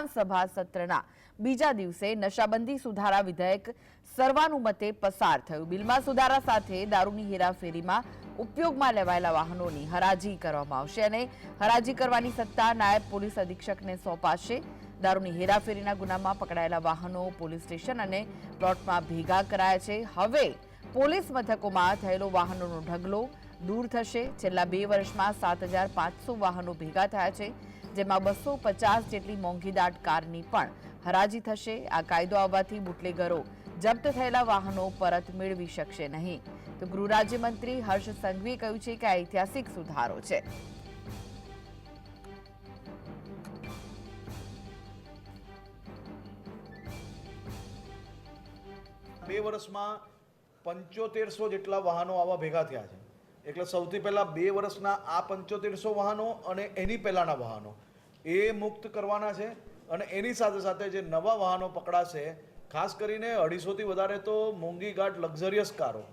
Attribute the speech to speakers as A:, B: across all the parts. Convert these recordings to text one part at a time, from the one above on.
A: વિધાનસભા સત્રના બીજા દિવસે નશાબંધી સુધારા વિધેયક સર્વાનુમતે પસાર થયું. બિલમાં સુધારા સાથે દારૂની હેરાફેરીમાં ઉપયોગમાં લેવાયેલા વાહનોની હરાજી કરવામાં આવશે અને હરાજી કરવાની સત્તા નાયબ પોલીસ અધિક્ષકને સોંપાશે. દારૂની હેરાફેરીના ગુનામાં પકડાયેલા વાહનો પોલીસ સ્ટેશન અને પ્લોટમાં ભેગા કરાયા છે. હવે પોલીસ મથકોમાં થયેલો વાહનોનો ઢગલો દૂર થશે. છેલ્લા બે વર્ષમાં સાત વાહનો ભેગા થયા છે. જેમાં બસો પચાસ જેટલી મોંઘીદાટ કારની પણ હરાજી થશે. આ કાયદો આવવાથી બુટલેગરો જપ્ત થયેલા વાહનો પરત મેળવી શકશે નહીં. તો ગૃહ રાજ્યમંત્રી હર્ષ સંઘવીએ કહ્યું છે કે આ ઐતિહાસિક સુધારો છે.
B: બે વર્ષમાં પંચોતેરસો જેટલા વાહનો આવા ભેગા થયા છે. એટલે સૌથી પહેલાં બે વર્ષના આ પંચોતેરસો વાહનો અને એની પહેલાંના વાહનો. એ મુક્ત કરવાના છે અને એની સાથે સાથે જે નવા વાહનો પકડાશે, ખાસ કરીને અઢીસોથી વધારે તો મોંઘી ગાઢ લક્ઝરિયસ કારો.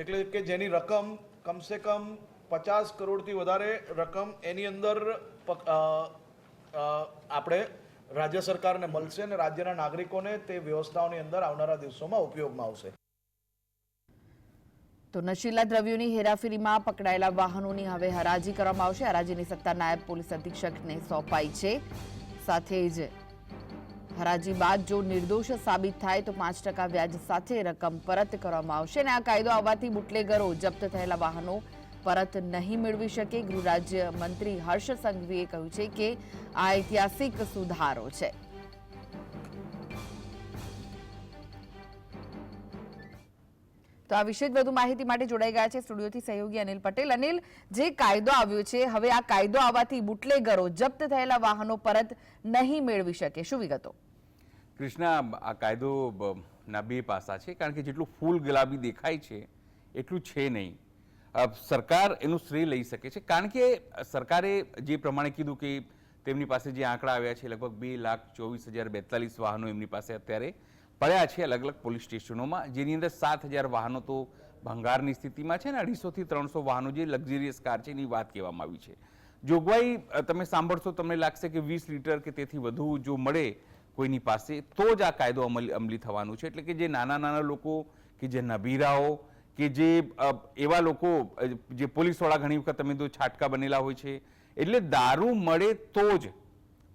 B: એટલે કે જેની રકમ કમસે કમ પચાસ કરોડથી વધારે રકમ એની અંદર આપણે રાજ્ય સરકારને મળશે અને રાજ્યના નાગરિકોને તે વ્યવસ્થાઓની અંદર આવનારા દિવસોમાં ઉપયોગમાં આવશે.
A: તો નશીલા દ્રવ્યોની હેરાફેરીમાં પકડાયેલા વાહનોની હવે હરાજી કરવામાં આવશે. હરાજીની સત્તા નાયબ પોલીસ અધિક્ષકને સોંપાઈ છે. સાથે જ હરાજી બાદ જો નિર્દોષ સાબિત થાય તો પાંચ ટકા વ્યાજ સાથે રકમ પરત કરવામાં આવશે અને આ કાયદો આવવાથી બુટલેગરો જપ્ત થયેલા વાહનો પરત નહીં મેળવી શકે. ગૃહ રાજ્ય મંત્રી હર્ષ સંઘવીએ કહ્યું છે કે આ ઐતિહાસિક સુધારો છે. તો આ વિશે વધુ માહિતી માટે જોડાઈ ગયા છે સ્ટુડિયોથી સહયોગી અનિલ પટેલ. અનિલ, જે કાયદો આવ્યો છે, હવે આ કાયદો આવવાથી બુટલેગરો જપ્ત થયેલા વાહનો પરત નહીં મેળવી શકે. શું વિગતો?
C: કૃષ્ણા, આ કાયદો ના બે પાસા છે, કારણ કે જેટલું ફૂલ ગુલાબી દેખાય છે, એટલું છે નહીં. સરકાર એનું શ્રેય લઈ શકે છે, કારણ કે સરકારે જે પ્રમાણે કીધું કે તેમની પાસે જે આંકડા આવ્યા છે, લગભગ બે લાખ ચોવીસ હજાર બેતાલીસ વાહનો એમની પાસે અત્યારે પડ્યા છે અલગ અલગ પોલીસ સ્ટેશનોમાં, જેની અંદર સાત હજાર વાહનો તો ભંગારની સ્થિતિમાં છે ને, અઢીસોથી ત્રણસો વાહનો જે લક્ઝરિયસ કાર છે એની વાત કહેવામાં આવી છે. જોગવાઈ તમે સાંભળશો, તમને લાગશે કે વીસ લીટર કે તેથી વધુ જો મળે કોઈની પાસે, તો જ આ કાયદો અમલી અમલી થવાનું છે. એટલે કે જે નાના નાના લોકો, કે જે નબીરાઓ કે જે એવા લોકો જે પોલીસવાળા ઘણી વખત તમે તો છાટકા બનેલા હોય છે. એટલે દારૂ મળે તો જ,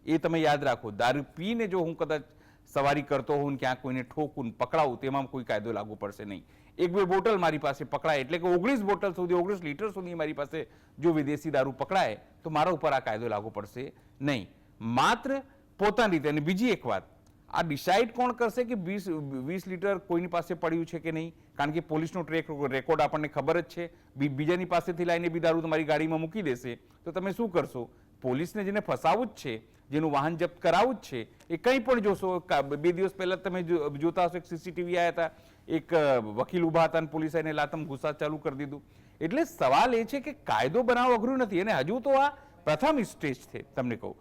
C: એ તમે યાદ રાખો. દારૂ પીને જો હું કદાચ સવારી કરતો હોઉં ક્યાં કોઈને ઠોકું પકડાવું, તેમાં કોઈ કાયદો લાગુ પડશે નહીં. એક બે બોટલ મારી પાસે પકડાય, એટલે કે ઓગણીસ બોટલ સુધી, ઓગણીસ લીટર સુધી મારી પાસે જો વિદેશી દારૂ પકડાય, તો મારા ઉપર આ કાયદો લાગુ પડશે નહીં. માત્ર પોતાની રીતે. અને બીજી એક વાત, આ ડિસાઇડ કોણ કરશે કે વીસ વીસ લીટર કોઈની પાસે પડ્યું છે કે નહીં? કારણ કે પોલીસનો ટ્રેક રેકોર્ડ આપણને ખબર જ છે. બીજાની પાસેથી લાઈને બી દારૂ તમારી ગાડીમાં મૂકી દેશે. તો તમે શું કરશો? પોલીસને જેને ફસાવું જ છે, જેનું વાહન જપ્ત કરાવવું જ છે, એ કંઈ પણ જોશો. બે દિવસ પહેલાં તમે જોતા હશો, એક સીસીટીવી આવ્યા હતા. એક વકીલ ઊભા હતા અને પોલીસે એને લાતમ ગુસ્સા ચાલુ કરી દીધું. એટલે સવાલ એ છે કે કાયદો બનાવવો અઘરું નથી. અને હજુ તો આ પ્રથમ સ્ટેજ છે, તમને કહું.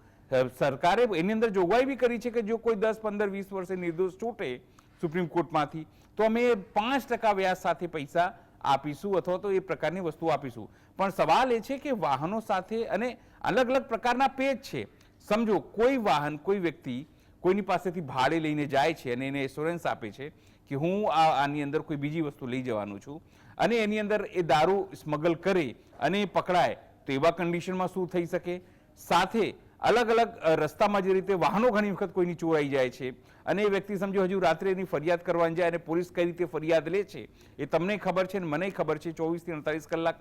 C: સરકારે એની અંદર જોગવાઈ બી કરી છે કે જો કોઈ દસ, પંદર, વીસ વર્ષે નિર્દોષ છૂટે સુપ્રીમ કોર્ટમાંથી, તો અમે પાંચ ટકા વ્યાજ સાથે પૈસા આપીશું અથવા તો એ પ્રકારની વસ્તુ આપીશું. પણ સવાલ એ છે કે વાહનો સાથે અને અલગ અલગ પ્રકારના પેજ છે. સમજો, કોઈ વાહન, કોઈ વ્યક્તિ કોઈની પાસેથી ભાડે લઈને જાય છે અને એને એશ્યોરન્સ આપે છે કે હું આ, આની અંદર કોઈ બીજી વસ્તુ લઈ જવાનું છું અને એની અંદર એ દારૂ સ્મગલ કરે અને એ પકડાય, તો એવા કન્ડિશનમાં શું થઈ શકે? સાથે અલગ અલગ રસ્તામાં જે રીતે વાહનો ઘણી વખત કોઈની ચોરાઈ જાય છે અને એ વ્યક્તિ સમજો હજુ રાત્રે એની ફરિયાદ કરવાની જાય અને પોલીસ કઈ રીતે ફરિયાદ લે છે, એ તમને ખબર છે ને મને ખબર છે, ચોવીસથી અડતાલીસ કલાક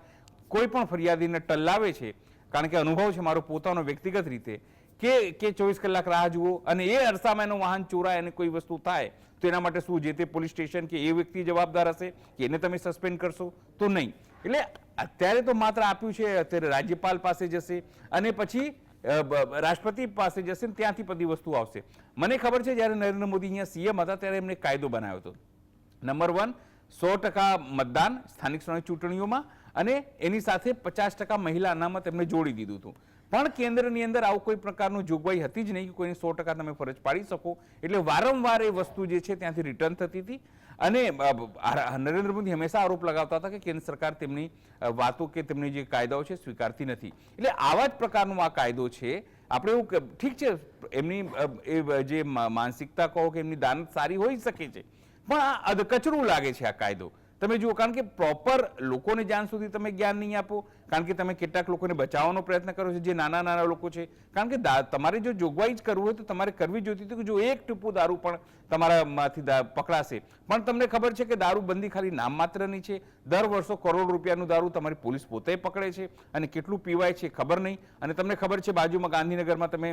C: કોઈ પણ ફરિયાદીને ટલ્લાવે છે. કારણ કે અનુભવ છે મારો પોતાનો વ્યક્તિગત રીતે કે કે ચોવીસ કલાક રાહ જુઓ અને એ અરસામાં એનું વાહન ચોરાય અને કોઈ વસ્તુ થાય, તો એના માટે શું, જે તે પોલીસ સ્ટેશન કે એ વ્યક્તિ જવાબદાર હશે કે એને તમે સસ્પેન્ડ કરશો? તો નહીં. એટલે અત્યારે તો માત્ર આપ્યું છે, અત્યારે રાજ્યપાલ પાસે જશે અને પછી રાષ્ટ્રપતિ પાસે જશે ને ત્યાંથી બધી વસ્તુ આવશે. મને ખબર છે, જ્યારે નરેન્દ્ર મોદી અહીંયા સીએમ હતા, ત્યારે એમને કાયદો બનાવ્યો હતો. નંબર વન સો ટકા મતદાન સ્થાનિક સ્વરાજ ચૂંટણીઓમાં અને એની સાથે પચાસ ટકા મહિલા અનામત એમને જોડી દીધું હતું. પણ કેન્દ્રની અંદર આવું કોઈ પ્રકારનું જોગવાઈ હતી જ નહીં કે કોઈને સો ટકા તમે ફરજ પાડી શકો. એટલે વારંવાર એ વસ્તુ જે છે ત્યાંથી રિટર્ન થતી હતી. અને નરેન્દ્ર મોદી હંમેશા આરોપ લગાવતા હતા કે કેન્દ્ર સરકાર તેમની વાતો કે તેમની જે કાયદાઓ છે સ્વીકારતી નથી. એટલે આવા જ પ્રકારનો આ કાયદો છે. આપણે એવું ઠીક છે, એમની એ જે માનસિકતા કહો કે એમની દાનત સારી હોઈ શકે છે. પણ આ અધકચરું લાગે છે આ કાયદો. તમે જુઓ, કારણ કે પ્રોપર લોકોને જ્યાં સુધી તમે જ્ઞાન નહીં આપો. કારણ કે તમે કેટલાક લોકોને બચાવવાનો પ્રયત્ન કરો છો, જે નાના નાના લોકો છે. કારણ કે તમારે જો જોગવાઈ જ કરવું હોય તો તમારે કરવી જોઈતી હતી કે જો એક ટીપું દારૂ પણ તમારામાંથી પકડાશે. પણ તમને ખબર છે કે દારૂ બંધી ખાલી નામ માત્રની છે. દર વર્ષો કરોડ રૂપિયાનું દારૂ તમારી પોલીસ પોતે પકડે છે અને કેટલું પીવાય છે ખબર નહીં. અને તમને ખબર છે બાજુમાં ગાંધીનગરમાં તમે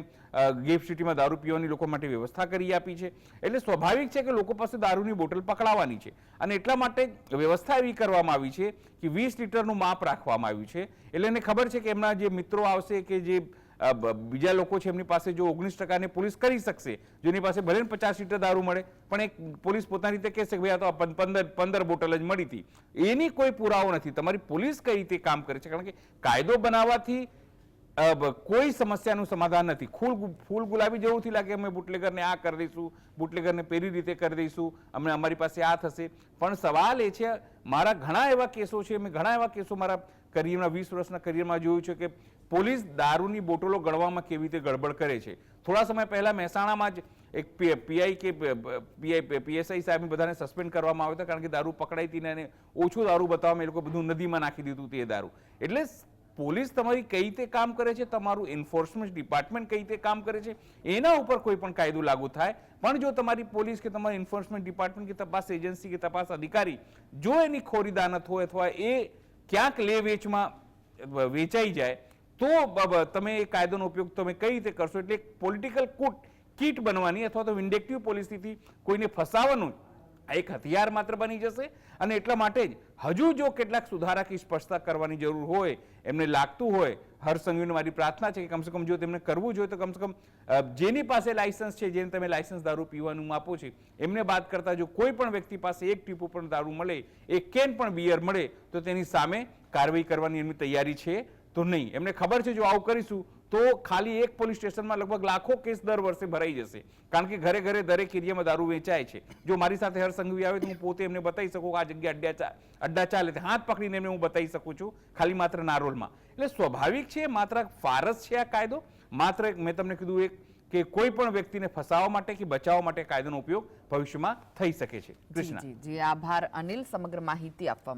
C: ગિફ્ટ સિટીમાં દારૂ પીવાની લોકો માટે વ્યવસ્થા કરી આપી છે. એટલે સ્વાભાવિક છે કે લોકો પાસે દારૂની બોટલ પકડાવાની છે. અને એટલા માટે વ્યવસ્થા એવી કરવામાં આવી છે કે વીસ લીટરનું માપ રાખવામાં આવ્યું છે. એટલે એને ખબર છે કે એમના જે મિત્રો આવશે કે જે બીજા લોકો છે એમની પાસે જો ઓગણીસ ટકાની પોલીસ કરી શકશે જો એની પાસે ભલે પચાસ લીટર દારૂ મળે, પણ એક પોલીસ પોતાની રીતે કહેશે કે ભાઈ આ તો પંદર પંદર બોટલ જ મળી હતી. એની કોઈ પુરાવો નથી. તમારી પોલીસ કઈ રીતે કામ કરે છે? કારણ કે કાયદો બનાવવાથી કોઈ સમસ્યાનું સમાધાન નથી. ફૂલ ફૂલ ગુલાબી જેવુંથી લાગે અમે બુટલેગરને આ કરી દઈશું, બુટલેગરને પેલી રીતે કરી દઈશું, અમને અમારી પાસે આ થશે. પણ સવાલ એ છે, મારા ઘણા એવા કેસો છે, મેં ઘણા એવા કેસો મારા કરિયરના વીસ વર્ષના કરિયરમાં જોયું છે કે પોલીસ દારૂની બોટલો ગણવામાં કેવી રીતે ગડબડ કરે છે. થોડા સમય પહેલાં મહેસાણામાં જ એક પીઆઈ કે પીઆઈ પીએસઆઈ સાહેબ બધાને સસ્પેન્ડ કરવામાં આવ્યો હતો કારણ કે દારૂ પકડાઈ હતી ને એને ઓછું દારૂ બતાવવામાં એ લોકો બધું નદીમાં નાખી દીધું તે દારૂ. એટલે પોલીસ તમારી કઈ રીતે કામ કરે છે? તમારું એન્ફોર્સમેન્ટ ડિપાર્ટમેન્ટ કઈ રીતે કામ કરે છે? એના ઉપર કોઈ પણ કાયદો લાગુ થાય. પણ જો તમારી પોલીસ કે તમારી એન્ફોર્સમેન્ટ ડિપાર્ટમેન્ટ કે તપાસ એજન્સી કે તપાસ અધિકારી જો એની ખોરી દાનત હોય અથવા એ ક્યાંક લે વેચમાં વેચાઈ જાય, તો તમે એ કાયદાનો ઉપયોગ તમે કઈ રીતે કરશો? એટલે પોલિટિકલ કૂટ કીટ બનવાની અથવા તો વિન્ડેક્ટિવ પોલિસીથી કોઈને ફસાવાનું આ એક હથિયાર માત્ર બની જશે અને એટલા માટે જ હજુ જો કેટલાક સુધારા કે સ્પષ્ટતા કરવાની જરૂર હોય, એમને લાગતું હોય હરસંઘવીને મારી પ્રાર્થના છે કે કમસે કમ જો તેમને કરવું જોઈએ તો કમસે કમ જેની પાસે લાયસન્સ છે, જેને તમે લાયસન્સ દારૂ પીવાનું આપો છે, એમને બાદ કરતા જો કોઈ પણ વ્યક્તિ પાસે એક ટીપું પણ દારૂ મળે, એક કેન પણ બિયર મળે, તો તેની સામે કાર્યવાહી કરવાની એમની તૈયારી છે. તો નહીં. એમને ખબર છે જો આવું કરીશું તો ખાલી એક પોલીસ સ્ટેશનમાં લગભગ લાખો કેસ દર વર્ષે ભરાઈ જશે. કારણ કે ઘરે ઘરે દરેક એરિયામાં દારૂ વેચાય છે. જો મારી સાથે હરસંઘવી આવે તો હું પોતે એમને બતાવી શકું આ જગ્યા અડ્ડા અડ્ડા ચાલે હાથ પકડીને એમને હું બતાવી શકું છું ખાલી માત્ર નારોલમાં. એટલે સ્વાભાવિક છે માત્ર ફારસ છે આ કાયદો. માત્ર મેં તમને કીધું એક કે કોઈ પણ વ્યક્તિને ફસાવવા માટે કે બચાવવા માટે કાયદાનો ઉપયોગ ભવિષ્યમાં થઈ શકે છે. કૃષ્ણ.
A: જી આભાર અનિલ. સમગ્ર માહિતી આપવા